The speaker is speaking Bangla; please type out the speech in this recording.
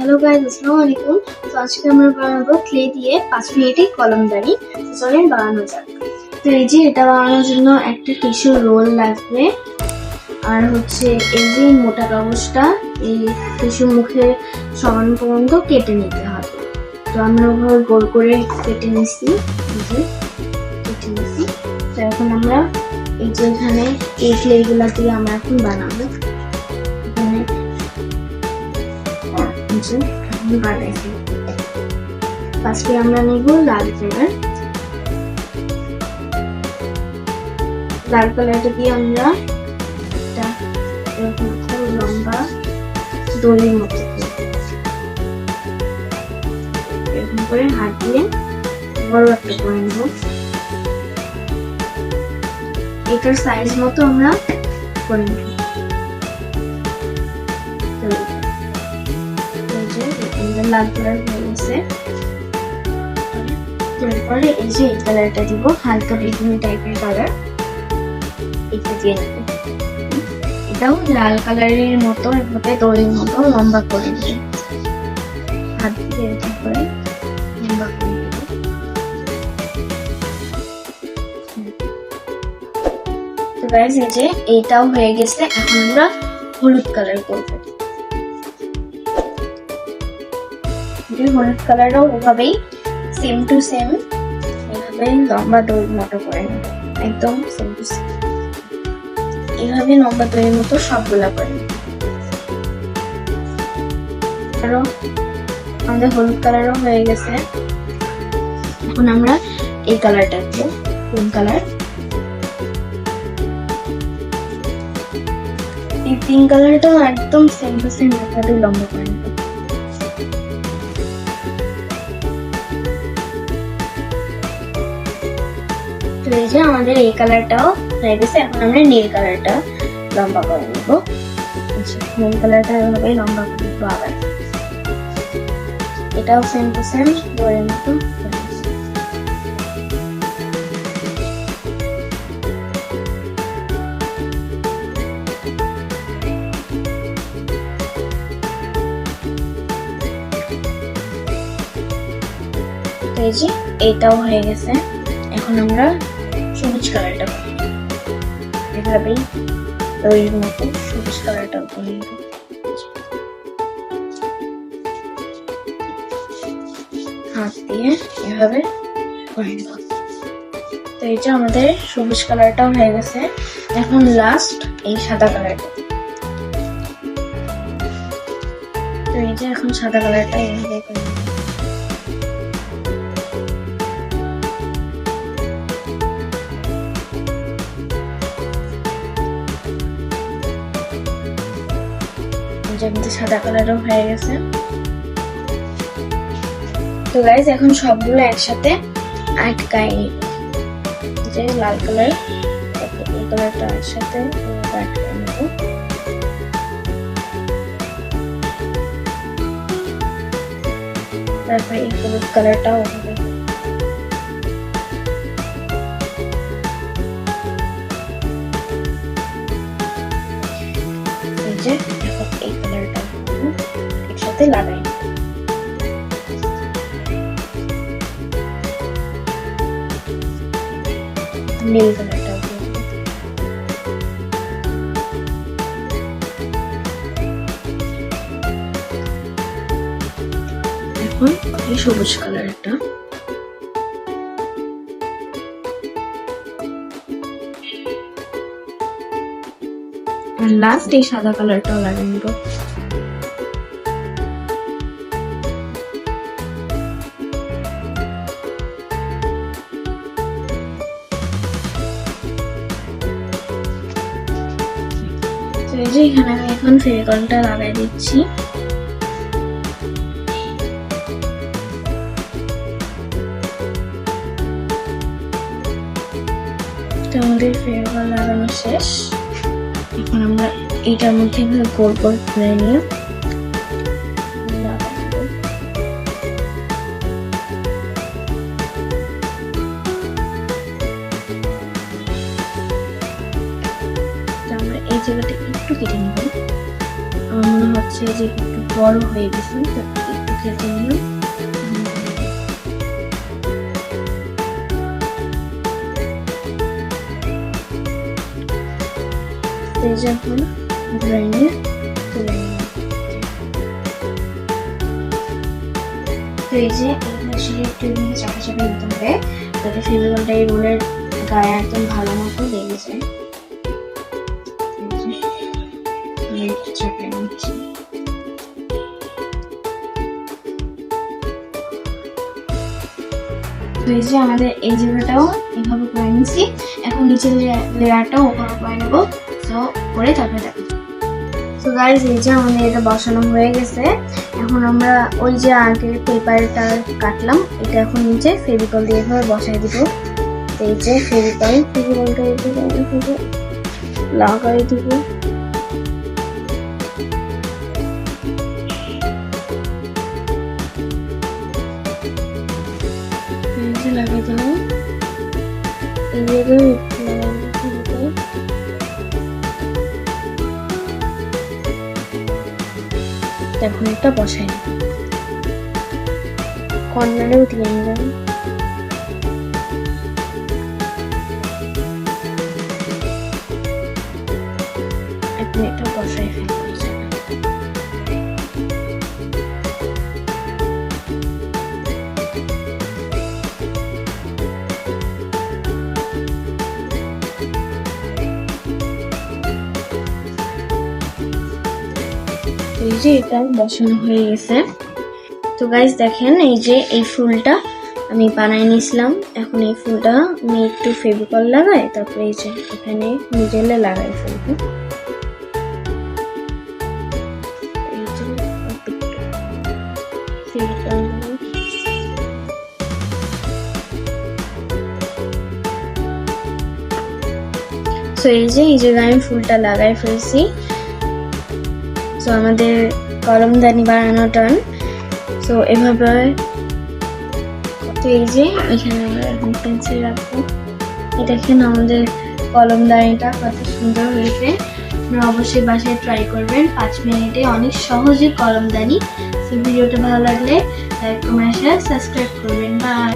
হ্যালো গাইজ আসসালামু আলাইকুম তো আজকে আমরা বানাবো ক্লে দিয়ে পাঁচ মিনিটে কলমদানি চলেন বানানো যাক। তো এই যে এটা বানানোর জন্য একটা টিস্যু রোল লাগবে। আর হচ্ছে এই যে মোটা কাগজটা, এই টিস্যু মুখে সমান পর্যন্ত কেটে নিতে হবে। তো আমরা ওভাবে গোল করে কেটে নিছি। কেটে নিছি। তো এখন আমরা এই যে এখানে এই ক্লেগুলা দিয়ে আমরা এখন বানাবো। যে এখন বানাইছি ফার্স্টে আমরা নিব লাল কালার লাল কালারটা দিয়ে আমরা একটা এরকম লম্বা দড়ির মতো এরকম করে হাত দিয়ে বড় একটা করে নেব। এটার সাইজ মতো আমরা করে নেব। লাল কালার হয়ে গেছে তারপরে এই যে এই কালারটা দিব, হালকা টাইপের কালার এটা দিয়ে এটাও লাল কালারের মতো দড়ির মতো লম্বা করে দিব হাত করে এই যে এইটাও হয়ে গেছে। এখন আমরা হলুদ কালার করব। যে হলুদ কালারও ওভাবেই সেম টু সেম এভাবে লম্বা দড়ির মতো করে একদম সেম টু সেম এভাবে লম্বা দড়ির মতো সবগুলা করে। নেব আরও আমাদের হলুদ কালারও হয়ে গেছে। এখন আমরা এই কালারটা দেবো পিঙ্ক কালার? এই পিঙ্ক কালারটাও একদম সেম টু সেম এভাবে লম্বা করে নেব এই যে আমাদের এই কালারটাও হয়ে গেছে, এখন আমরা নীল কালারটা লম্বা করে নেব। নীল কালারটা এভাবেই লম্বা করে নেব আবার। এটাও সেম টু সেম দোয়ের মতো। যে এইটাও হয়ে গেছে। এখন আমরা সবুজ কালারটা এভাবেই দইয়ের মতো সবুজ কালারটা নেব হাত দিয়ে এভাবে করে নেব তো এই যে আমাদের সবুজ কালারটাও হয়ে গেছে। এখন লাস্ট এই সাদা কালারটা। তো এই যে এখন সাদা কালারটা এইভাবে করে যেমনি সাদা কালারও হয়ে গেছে। তো গাইজ এখন সবগুলো একসাথে আটকাই যে লাল কালার কালারটা একসাথে তারপরে এই হলুদ কালারটাও একসাথে লাগাই। এখন এই সবুজ কালারটা আর লাস্ট এই সাদা কালারটাও লাগিয়ে নিব। এই যে এখানে আমি এখন ফেভিকলটা লাগাই দিচ্ছি। আমাদের ফেভিকল লাগানো শেষ। এখন আমরা এইটার মধ্যে গোল গোল করে নিয়ে এই জায়গাটা কেটে নেব। আমার মনে হচ্ছে যে একটু বড় হয়ে গেছে একটু কেটে নিলাম তো এই একটু চাপা চাপা দিতে হবে, যাতে ফেভিকলটা এই রোলের গায়ে একদম ভালো মতো লেগে যায়। একটু চাপিয়ে নিচ্ছি এই যে আমাদের এই এভাবে করে নিচ্ছি। এখন নিচের লেয়ারটাও ওপরে করে তো করে তারপরে দেখো তো গাইজ এই যে আমাদের এটা বসানো হয়ে গেছে। এখন আমরা ওই যে আগের পেপারটা কাটলাম, এটা এখন নিচে ফেভিকল দিয়ে এভাবে বসাই দিব। এই যে ফেভিকল, ফেভিকলটা লাগাই দিব। এই যে লাগাই দিলাম। এখন একটা বসাই এখন এটা বসাই এই যে এটা বসানো হয়ে গেছে। তো গাইজ দেখেন এই যে এই ফুলটা আমি বানাই নিয়েছিলাম। এখন এই ফুলটা আমি একটু ফেভিকল লাগাই, তারপরে এই যে এখানে নিজেলে লাগাই লাগাই। তো এই যে, এই জায়গায় আমি ফুলটা লাগাই ফেলছি। তো আমাদের কলমদানি বানানো টান সো এভাবে তো এই যে, এখানে আমরা এখন পেন্সিল রাখব। দেখেন আমাদের কলমদানিটা কত সুন্দর হয়েছে। আপনারা অবশ্যই বাসায় ট্রাই করবেন। পাঁচ মিনিটে অনেক সহজে কলমদানি ভিডিওটা ভালো লাগলে লাইক কমেন্ট শেয়ার সাবস্ক্রাইব করবেন। বাই